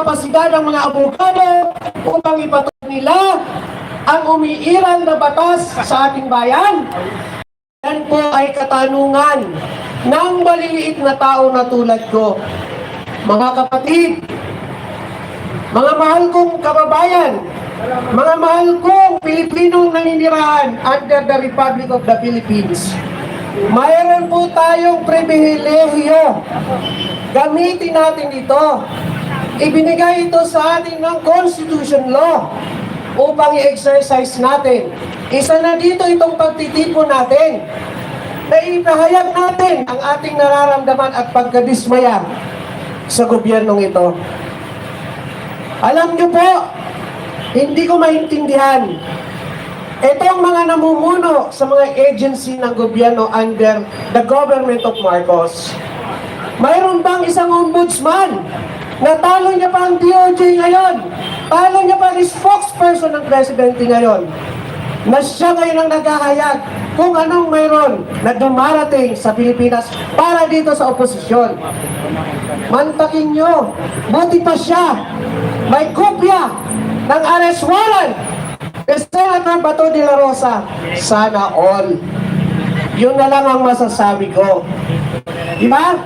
kapasidad ng mga abogado upang ipatupad nila ang umiiral na batas sa ating bayan? Yan po ay katanungan ng maliliit na tao na tulad ko. Mga kapatid, mga mahal kong kababayan, mga mahal kong Pilipinong naninirahan under the Republic of the Philippines. Mayroon po tayong pribilehiyo. Gamitin natin ito. Ibinigay ito sa atin ng Constitution Law upang i-exercise natin. Isa na dito itong pagtitipon natin na ipahayag natin ang ating nararamdaman at pagkadismaya sa gobyernong ito. Alam niyo po, hindi ko maintindihan. Itong mga namumuno sa mga agency ng gobyerno under the government of Marcos, mayroon bang isang ombudsman na talo niya pa ang DOJ ngayon? Talo niya pa ang spokesperson ng presidente ngayon? Na siya ngayon ang naghahayag kung anong mayroon na dumarating sa Pilipinas para dito sa oposisyon. Mantakin nyo, buti pa siya, may kopya ng arrest warrant kay Senator Bato de la Rosa. Sana all. Yun na lang ang masasabi ko. Di ba?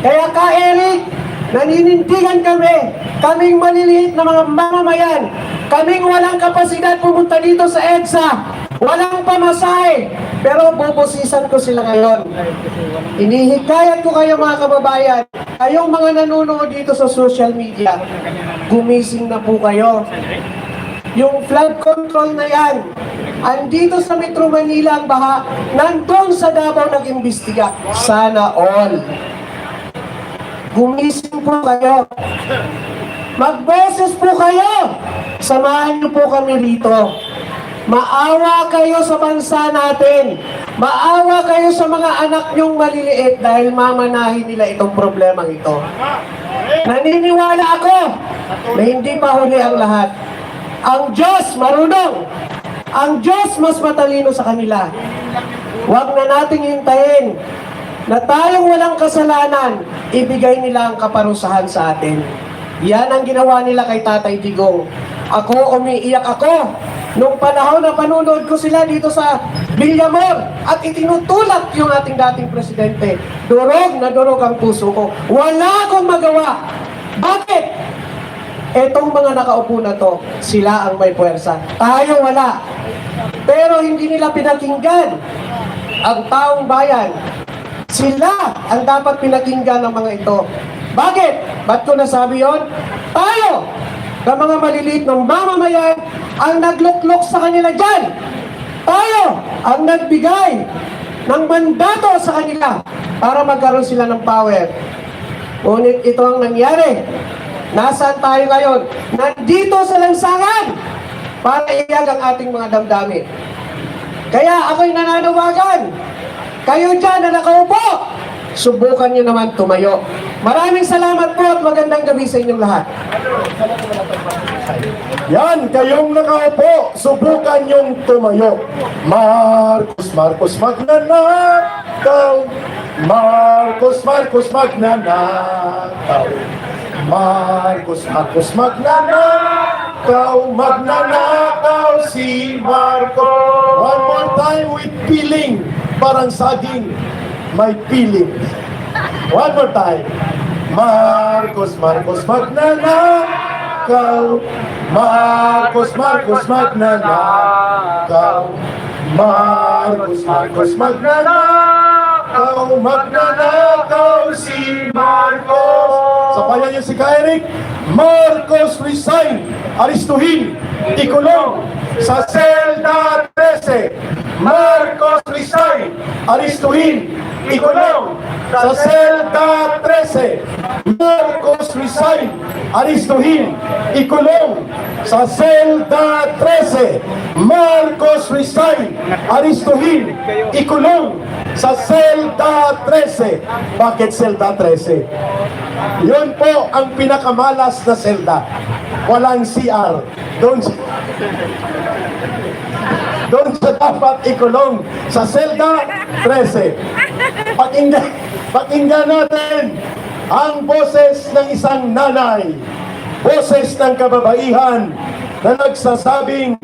Kaya ka, Eric, naninindigan kami. Kaming maliliit na mga mamamayan. Kaming walang kapasidad pumunta dito sa EDSA. Walang pamasahe. Pero bubusisan ko sila ngayon. Inihikayat ko kayo mga kababayan. Kayong mga nanonood dito sa social media, gumising na po kayo. Yung flood control na yan, andito sa Metro Manila ang baha, nandun sa Davao nag-imbestiga. Sana all. Gumising po kayo. Magboses po kayo. Samahan niyo po kami rito. Maawa kayo sa bansa natin. Maawa kayo sa mga anak niyong maliliit dahil mamanahin nila itong problemang ito. Naniniwala ako na hindi pa huli ang lahat. Ang Diyos marunong. Ang Diyos mas matalino sa kanila. Huwag na nating hintayin na tayong walang kasalanan, ibigay nila ang kaparusahan sa atin. Yan ang ginawa nila kay Tatay Digong. Ako, umiiyak ako. Nung panahon na panunood ko sila dito sa Villamor at itinutulak yung ating dating presidente. Durog na durog ang puso ko. Wala akong magawa. Bakit? Etong mga nakaupo na to, sila ang may puwersa. Tayo wala. Pero hindi nila pinakinggan ang taong bayan. Sila ang dapat pinakinggan ng mga ito. Bakit? Ba't ko nasabi yon? Tayo, na mga maliliit ng mamamayan, ang nagluklok sa kanila dyan. Tayo, ang nagbigay ng mandato sa kanila para magkaroon sila ng power. Ngunit ito ang nangyari. Nasaan tayo ngayon? Nandito sa lansangan para iyag ang ating mga damdamin. Kaya ako'y nananawagan. Kayo dyan na nakaupo, subukan nyo naman tumayo. Maraming salamat po at magandang gabi sa inyong lahat. Yan, kayong nakaupo, subukan yung tumayo. Marcos, Marcos, magnanakaw. Marcos, Marcos, magnanakaw. Marcos, Marcos, magnanakaw. Magnanakaw si Marcos. One more time with feeling. Parang saging. May feeling. One more time. Marcos, Marcos, magnanakaw. Marcos, Marcos, magnanakaw. Marcos, Marcos, magnanakaw. Magnanakaw si Marcos. Sa pala niyo si Kairik, Marcos resign. Aristuhin, ikulong sa selda 13. Marcos resign. Aristuhin, ikulong sa selda 13. Marcos resign. Aristuhin, ikulong sa selda 13. Marcos resign. Aristuhin, ikulong sa selda 13. Bakit selda 13? Yun po ang pinakamalas na selda. Walang CR. Doon doon sa dapat ikulong sa selda 13. Pakinggan, pakinggan natin ang boses ng isang nanay boses ng kababaihan na nagsasabing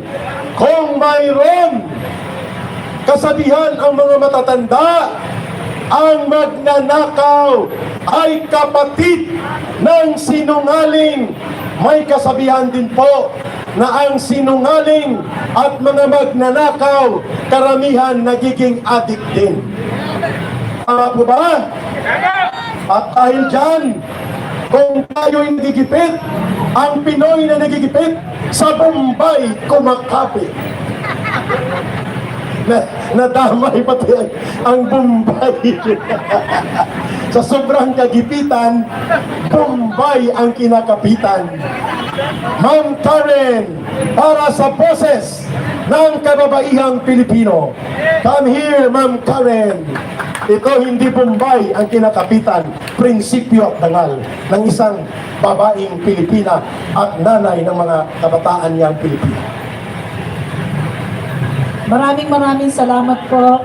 kung mayroon kasabihan ang mga matatanda ang magnanakaw ay kapatid ng sinungaling. May kasabihan din po na ang sinungaling at mga magnanakaw karamihan nagiging adik din. Tama po ba? At dahil dyan, kung tayo'y nagigipit, ang Pinoy na nagigipit, sa Bombay kumakapit. Na, nadamay pati ang, ang Bombay. sa sobrang kagipitan, Bombay ang kinakapitan. Ma'am Karen, para sa boses ng kababaihang Pilipino. Come here, Ma'am Karen. Ito hindi Bombay ang kinakapitan, prinsipyo at dangal ng isang babaeng Pilipina at nanay ng mga kabataan niyang Pilipina. Maraming maraming salamat po.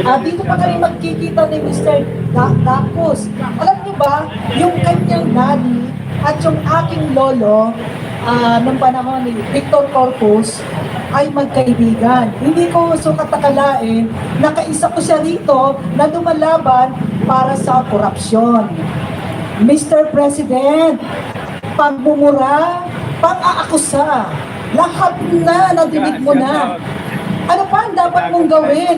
Ah, dito pa kami magkikita ni Mr. Da- Dacos. Alam niyo ba, yung kanyang daddy at yung aking lolo ah, nung panahon ni Victor Corpus ay magkaibigan. Hindi ko sukat akalain na kaisa ko siya rito na lumalaban para sa korupsyon. Mr. President, pagmumura, pang-aakusa, lahat na nadinig mo na. Ano pa ang dapat mong gawin?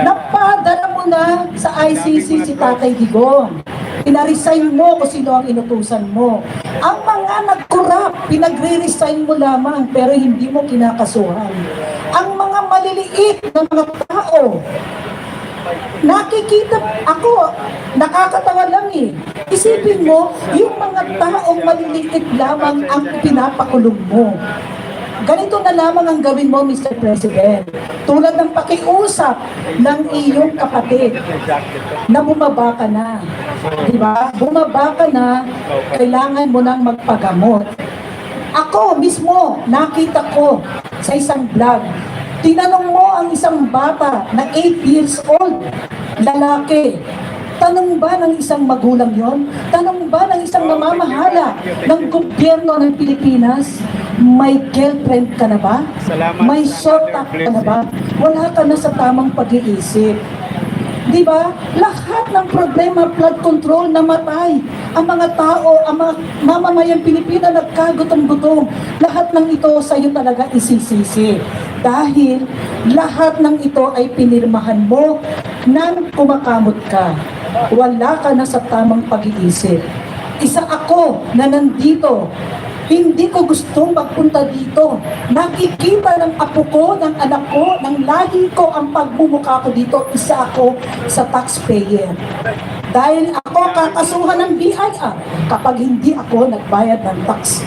Napadala mo na sa ICC si Tatay Digong. Pinaresign mo kung sino ang inutusan mo. Ang mga nag-corrupt, pinagre-resign mo lamang pero hindi mo kinakasuhan. Ang mga maliliit na mga tao, nakikita ako, nakakatawa lang eh. Isipin mo, yung mga taong maliliit lamang ang pinapakulong mo. Ganito na lamang ang gawin mo, Mr. President. Tulad ng pakiusap ng iyong kapatid na bumaba ka na. Di ba? Bumaba ka na, kailangan mo nang magpagamot. Ako mismo, nakita ko sa isang vlog, tinanong mo ang isang bata na 8 years old, lalaki, Tanong ba ng isang magulang yon? Tanong ba ng isang namamahala ng gobyerno ng Pilipinas? May girlfriend ka na ba? Salamat. May short up ka na ba? Wala ka na sa tamang pag-iisip. Di ba? Lahat ng problema, flood control, namatay. Ang mga tao, ang mga mamamayang Pilipina nagkagutom-gutom. Lahat ng ito sa iyo talaga isisisi. Dahil lahat ng ito ay pinirmahan mo nang kumakamot ka. Wala ka na sa tamang pag-iisip. Isa ako na nandito hindi ko gustong magpunta dito. Nakikita ng apo ko, ng anak ko, ng lahi ko ang pagmumukha ko dito. Isa ako sa taxpayer. Dahil ako kakasuhan ng BIR kapag hindi ako nagbayad ng tax.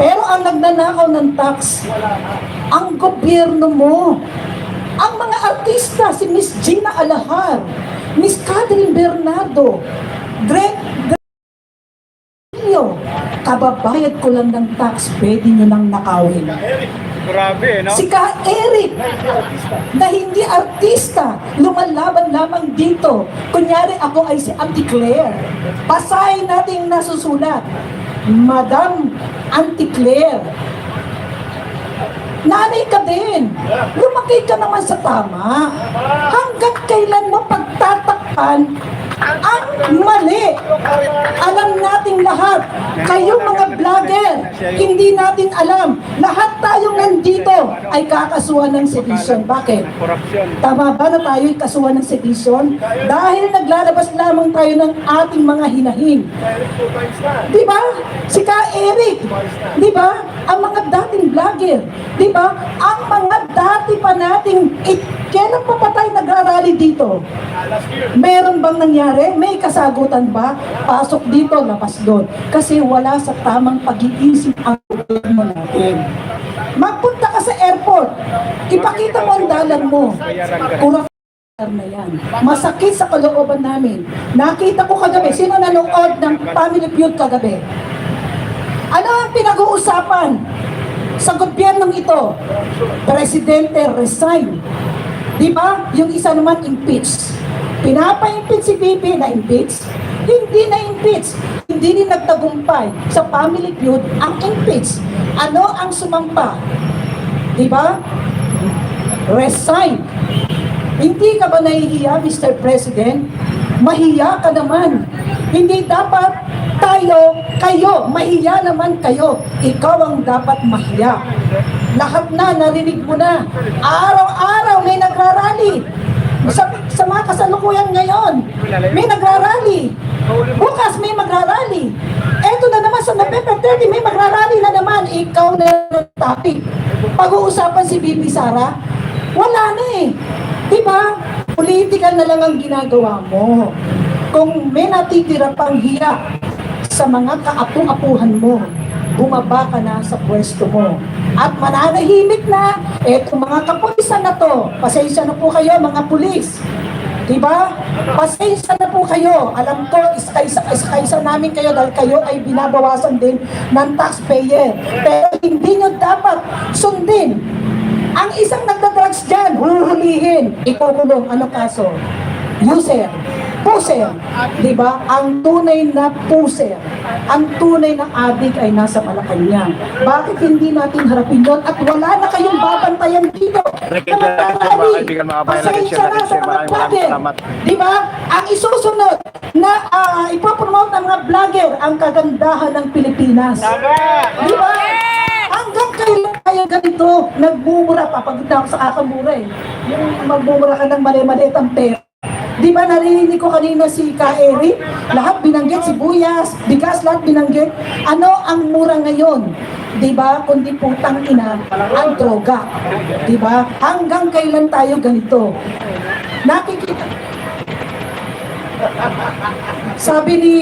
Pero ang nagnanakaw ng tax, ang gobyerno mo, ang mga artista, si Miss Gina Alahar, Miss Catherine Bernardo, Dre kababayad ko lang ng tax, pwede nyo nang nakawin. Grabe, no? Si Ka Eric, na hindi artista, lumalaban lamang dito. Kunyari ako ay si Auntie Claire. Basahin natin yung nasusulat. Madam Auntie Claire, nanay ka din. Lumaki ka naman sa tama. Hanggang kailan mo pagtatakpan ang mali. Alam nating lahat, kayo mga vlogger, hindi natin alam. Lahat tayong nandito ay kakasuhan ng sedition. Bakit? Tama ba na tayo'y kasuhan ng sedition? Dahil naglalabas lamang tayo ng ating mga hinahin. Di ba? Si Ka Eric, di ba? Ang mga dating vlogger, di ba? Ang mga dati pa nating, kailan pa pa tayo nagrarally dito? Meron bang nangyari? May kasagutan ba? Pasok dito, labas doon. Kasi wala sa tamang pag-iisip ang gobyerno natin. Magpunta ka sa airport, ipakita mo ang dalan mo. Kurang na yan. Masakit sa kalooban namin. Nakita ko kagabi, sino nanood ng Family Feud kagabi? Ano ang pinag-uusapan sa gobyernong ito? Presidente resign. Di ba? Yung isa naman impeach. Pinapa-impeach si BP na impeach. Hindi na impeach. hindi rin nagtagumpay sa family feud ang impeach. Ano ang sumampa? Di ba? Resign. Hindi ka ba nahihiya, Mr. President? Mahiya ka naman. Hindi dapat tayo, kayo, mahiya naman kayo. Ikaw ang dapat mahiya. Lahat na, narinig mo na. Araw-araw may nagrarally. Sa, sa mga kasalukuyan ngayon, may nagrarally. Bukas may magrarally. Eto na naman sa November 30, may magrarally na naman. Ikaw na topic. Pag-uusapan si Bibi Sara, wala na eh. Diba? Political na lang ang ginagawa mo. Kung may natitira pang hiya sa mga kaapung-apuhan mo, bumaba ka na sa pwesto mo. At mananahimik na, eto mga kapulisan na to, pasensya na po kayo mga pulis. Diba? Pasensya na po kayo. Alam ko, iskaysa, iskaysa namin kayo dahil kayo ay binabawasan din ng taxpayer. Pero hindi nyo dapat sundin ang isang nagda-drugs dyan, huhulihin, ikukulong. Ano kaso? User. Puser. Di ba? Ang tunay na puser, ang tunay na adik ay nasa Malacanang. Bakit hindi natin harapin yun? At wala na kayong babantayan dito. Pasensya na sa mga vlogger. salamat. Di ba? Ang isusunod na uh, ipopromote ng mga vlogger ang kagandahan ng Pilipinas. Di ba? Hanggang kailan kaya ganito, nagmumura pa, pag ako sa kakamura eh. Yung magmumura ka ng mali-maliit ang pera. Di ba narinig ko kanina si Ka Eric? Lahat binanggit, sibuyas, bigas, lahat binanggit. Ano ang mura ngayon? Di ba? Kundi putang ina, ang droga. Di ba? Hanggang kailan tayo ganito? Nakikita. Sabi ni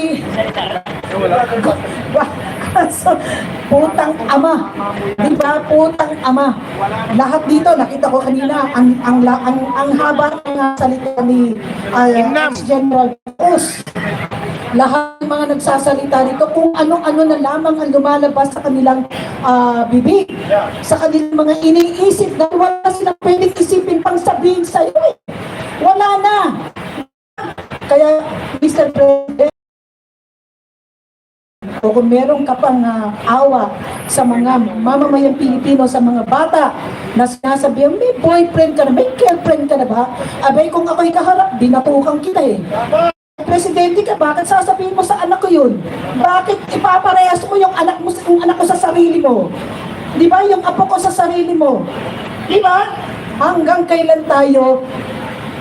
so, putang ama. Di ba? Putang ama. Lahat dito, nakita ko kanina, ang, ang, ang, ang, ang haba ng salita ni uh, General Cruz. Lahat ng mga nagsasalita dito, kung ano-ano na lamang ang lumalabas sa kanilang ah, bibig, sa kanilang mga iniisip na wala silang pwedeng isipin pang sabihin sa'yo. eh. Wala na. Kaya, Mr. President, o kung meron ka pang ah, awa sa mga mamamayang Pilipino, sa mga bata na sinasabi, may boyfriend ka na, may girlfriend ka na ba? Abay, kung ako'y kaharap, binatukan kita eh. Presidente ka, bakit sasabihin mo sa anak ko yun? Bakit ipaparehas mo yung anak mo, yung anak ko sa sarili mo? Di ba? Yung apo ko sa sarili mo. Di ba? Hanggang kailan tayo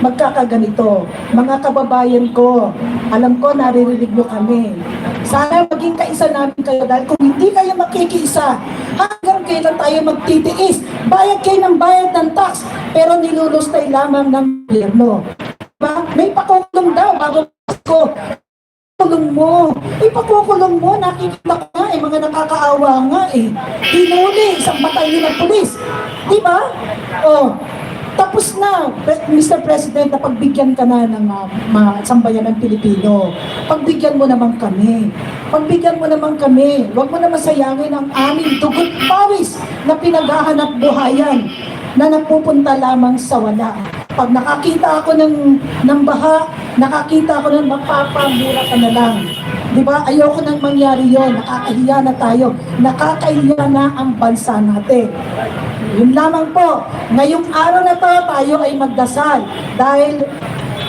magkakaganito. Mga kababayan ko, alam ko naririnig nyo kami. Sana maging kaisa namin kayo dahil kung hindi kayo makikiisa, hanggang kailan tayo magtitiis? Bayad kayo ng bayad ng tax, pero nilulustay lamang ng gobyerno. Diba? May pakukulong daw bago ko. Pakukulong mo. Ipakukulong mo. Nakikita ko nga eh, mga nakakaawa nga eh. Hinuli, isang batalyon ng pulis. Di ba? Oh, tapos na, Mr. President, napagbigyan ka na ng uh, mga sambayan ng Pilipino. Pagbigyan mo naman kami. Pagbigyan mo naman kami. Huwag mo na masayangin ang aming dugot pawis na pinaghahanap buhayan na napupunta lamang sa wala. Pag nakakita ako ng, ng baha, nakakita ako ng mapapamura ka na lang. Di ba? Ayoko nang mangyari yon. Nakakahiya na tayo. Nakakahiya na ang bansa natin. Yun lamang po. Ngayong araw na to, tayo ay magdasal. Dahil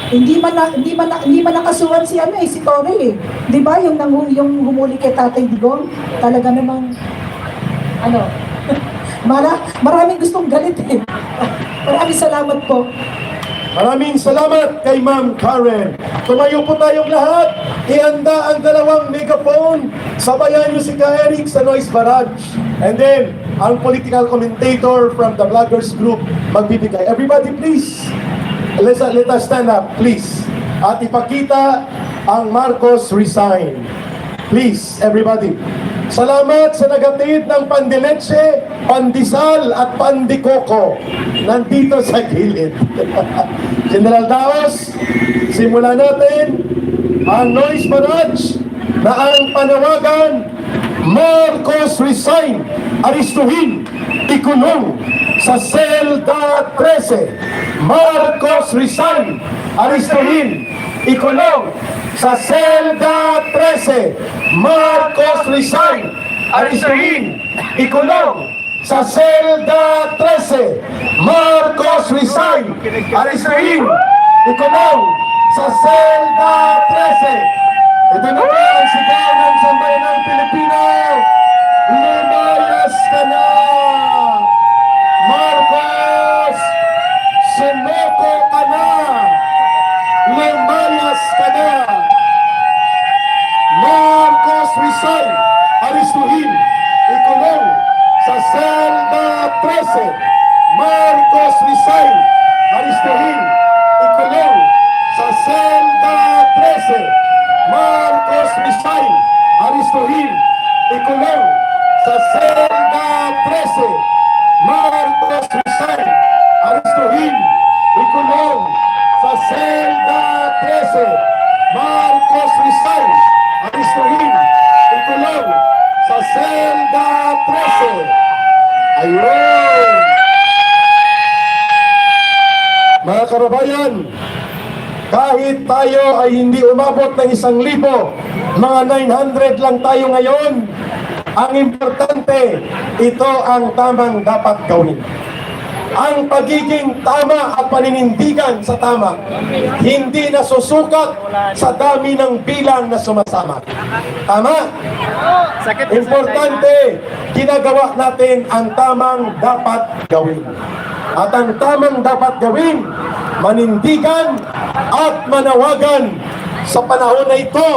hindi man na, hindi man na, hindi man nakasuhan si ano eh, si Tori eh. 'Di ba yung nang yung humuli kay Tatay Digong, talaga namang ano, mara, maraming gustong galit eh. Maraming salamat po. Maraming salamat kay Ma'am Karen. Tumayo po tayong lahat. Ihanda ang dalawang megaphone. Sabayan niyo si Ka Eric sa noise barrage. And then, ang political commentator from the Vloggers Group magbibigay. Everybody please, let's, let us stand up, please. At ipakita ang Marcos resign. Please, everybody. Salamat sa nagatid ng pandileche, pandisal at pandikoko. Nandito sa gilid. General Daos, simulan natin ang noise barrage na ang panawagan Marcos resign, aristuhin, ikulong sa selda 13. Marcos resign, aristuhin, ikulong sa Selda 13, Marcos resign, aristuhin, ikulong. Sa Selda 13, Marcos resign, aristuhin, ikulong. Sa Selda 13, ito na po ang sigaw ng sambayanang Pilipino. Lumayas ka na! Marcos! Sumoko ka na! Lumayas ka na! Marcos resign! Aristuhin! Ikulong sa Selda 13! Marcos resign! Aristuhin! Ikulong sa Selda 13! Marcos resign! Aristuhin! Ikulong sa Selda 13! Marcos resign! Aristuhin! Ikulong sa Selda 13! Marcos resign! Aristuhin! Ikulong sa Selda 13! Ayun! Mga kababayan, kahit tayo ay hindi umabot ng isang libo, mga 900 lang tayo ngayon, ang importante, ito ang tamang dapat gawin. Ang pagiging tama at paninindigan sa tama, hindi nasusukat sa dami ng bilang na sumasama. Tama? Importante, ginagawa natin ang tamang dapat gawin. At ang tamang dapat gawin, manindigan at manawagan. Sa panahon na ito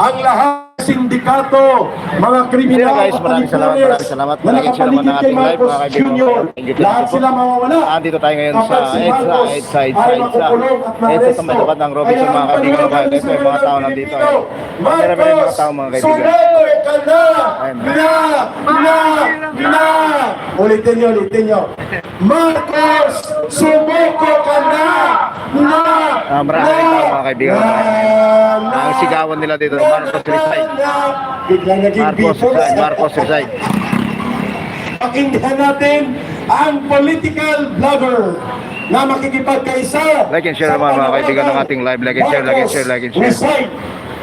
ang lahat sindikato, mga kriminal Sino, guys? Maraming salamat, maraming salamat. na Maraming salamat ng ating live, mga kaibigan. Lahat sila mawawala. Andito tayo ngayon sa EDSA, EDSA, EDSA, EDSA. EDSA sa may tapat ng Robinson, Kaya mga kaibigan, mga panawagan kaibigan, sa mga tao nandito. Marami rin mga tao, mga kaibigan. sumeko ka na! Ayun. Na! Na! Na! Ulitin nyo, ulitin nyo. Marcos, sumeko ka na! Na! Ah, maraming Na! tao, mga kaibigan. Na! Ang sigawan nila dito, Marcos naging Marcos resign, Marcos resign. Pakinggan natin ang political blogger na makikipagkaisa. Like and share naman, mga kaibigan, ng ating live. Like and share, like and share, like and share. Resign,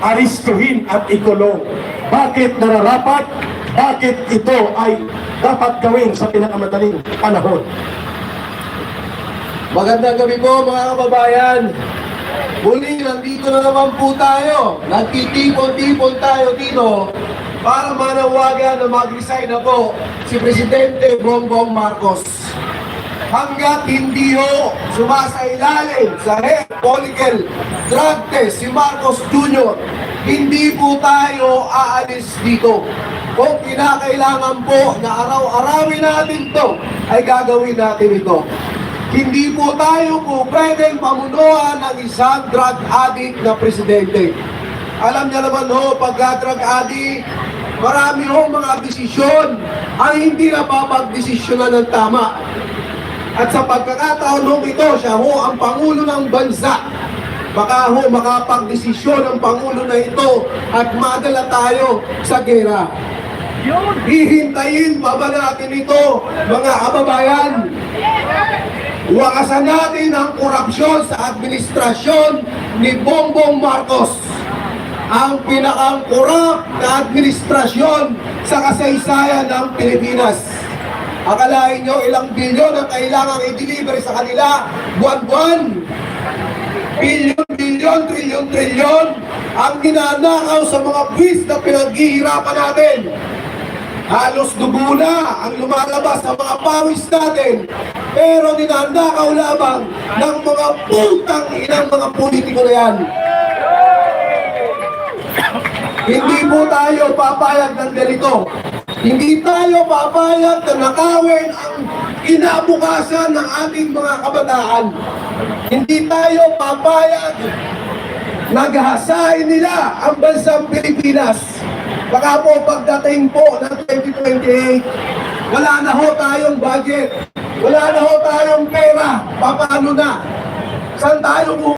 aristuhin at ikulong. Bakit nararapat? Bakit ito ay dapat gawin sa pinakamadaling panahon? Magandang gabi po mga kababayan. Muli, nandito na naman po tayo. Nagtitipon-tipon tayo dito para manawagan na mag-resign na po si Presidente Bongbong Marcos. Hanggat hindi ho sumasailalim sa health political drug test si Marcos Jr., hindi po tayo aalis dito. Kung kinakailangan po na araw-arawin natin to, ay gagawin natin ito. Hindi po tayo po pwedeng pamunuan ng isang drug addict na presidente. Alam niya naman ho, pagka drug addict, marami ho mga desisyon ang hindi napapagdesisyonan ng tama. At sa pagkakataon ho ito, siya ho ang Pangulo ng Bansa. Baka ho makapagdesisyon ang Pangulo na ito at madala tayo sa gera. Hihintayin pa ba natin ito, mga kababayan? Wakasan natin ang korupsyon sa administrasyon ni Bongbong Marcos. Ang pinakang korap na administrasyon sa kasaysayan ng Pilipinas. Akalain nyo ilang bilyon ang kailangang i-deliver sa kanila buwan-buwan. Bilyon, bilyon, trilyon, trilyon ang ginanakaw sa mga buwis na pinaghihirapan natin. Halos dugo na ang lumalabas sa mga pawis natin. Pero ninandakaw lamang ng mga putang inang mga politiko na yan. Hindi po tayo papayag ng ganito. Hindi tayo papayag na nakawin ang kinabukasan ng ating mga kabataan. Hindi tayo papayag naghahasain nila ang bansang Pilipinas. Baka po pagdating po ng 2028, wala na ho tayong budget. Wala na ho tayong pera. Paano na? Saan tayo